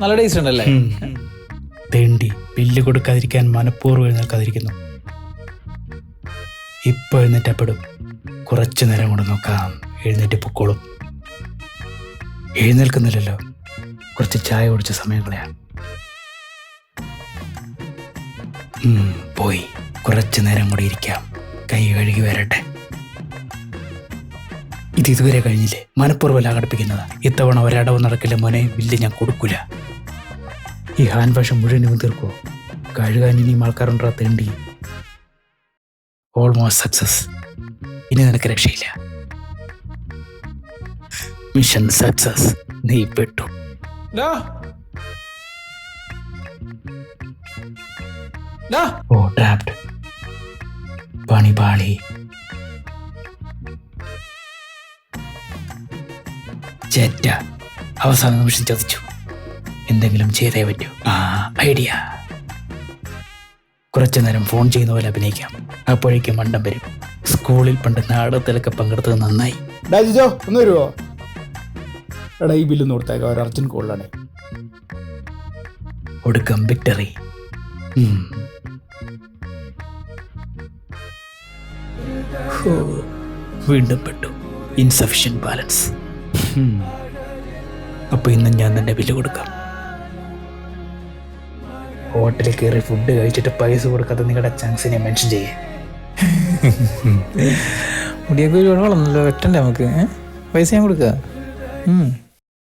നല്ല ടേസ്റ്റ് ഉണ്ടല്ലേ. തേണ്ടി ബില്ല് കൊടുക്കാതിരിക്കാൻ മനഃപൂർവം എഴുന്നേൽക്കാതിരിക്കുന്നു. ഇപ്പൊ എഴുന്നേറ്റപ്പെടും. കുറച്ചു നേരം കൊണ്ട് നോക്കാം. എഴുന്നേറ്റ് പൊക്കോളും. എഴുന്നേൽക്കുന്നില്ലല്ലോ. കുറച്ച് ചായ കുടിച്ച സമയം കളയാം. പോയി. കുറച്ചു നേരം കൂടി ഇരിക്കാം. കൈ കഴുകി വരട്ടെ. ഇത് ഇതുവരെ കഴിഞ്ഞില്ലേ? മനഃപൂർവം ഘടിപ്പിക്കുന്നതാ ഇത്തവണ ഒരടവ് നടക്കില്ല മോനെ. വില്ല് ഞാൻ കൊടുക്കില്ല ഈ ഹാൻഡ് വാഷ് മുഴുവനും തീർക്കുമോ കഴുകാൻ ഇനിയും ആൾക്കാരുണ്ടാ? തേണ്ടി. ഓൾമോസ്റ്റ് സക്സസ് ഇനി നിനക്ക് രക്ഷയില്ല. മിഷൻ സക്സസ് നീ പെട്ടു. ഓ ട്രാപ്ഡ് പണി പാളി. ചേറ്റ അവസാന നിമിഷം ചതിച്ചു. എന്തെങ്കിലും ചെയ്തേ പറ്റൂ. ആ ഐഡിയ. കുറച്ചു നേരം ഫോൺ ചെയ്യുന്ന പോലെ അഭിനയിക്കാം. അപ്പോഴേക്കും മണ്ടം വരും. സ്കൂളിൽ പണ്ട് നാടകത്തിലൊക്കെ പങ്കെടുത്തത് നന്നായി. ഡാ ജിജോ ഒന്ന് വരുമോ എടാ ഈ ബില്ല് കൊടുത്തേക്കാം. ഒരു അർജന്റ് കോളിലാണ്. ഒടുക്കം വിക്ടറി വീണ്ടും പെട്ടു. ഇൻസഫിഷ്യൻ ബാലൻസ് അപ്പൊ ഇന്ന് ഞാൻ തന്നെ ബില്ല് കൊടുക്കാം. ഹോട്ടലിൽ കയറി ഫുഡ് കഴിച്ചിട്ട് പൈസ കൊടുക്കാത്ത നിങ്ങളുടെ ചാൻസിനെ മെൻഷൻ ചെയ്യേ. മുടിയൊക്കെ ഒരുപാട് വളർന്നല്ലോ വെട്ടണ്ടേ നമുക്ക് പൈസ ഞാൻ കൊടുക്കുക.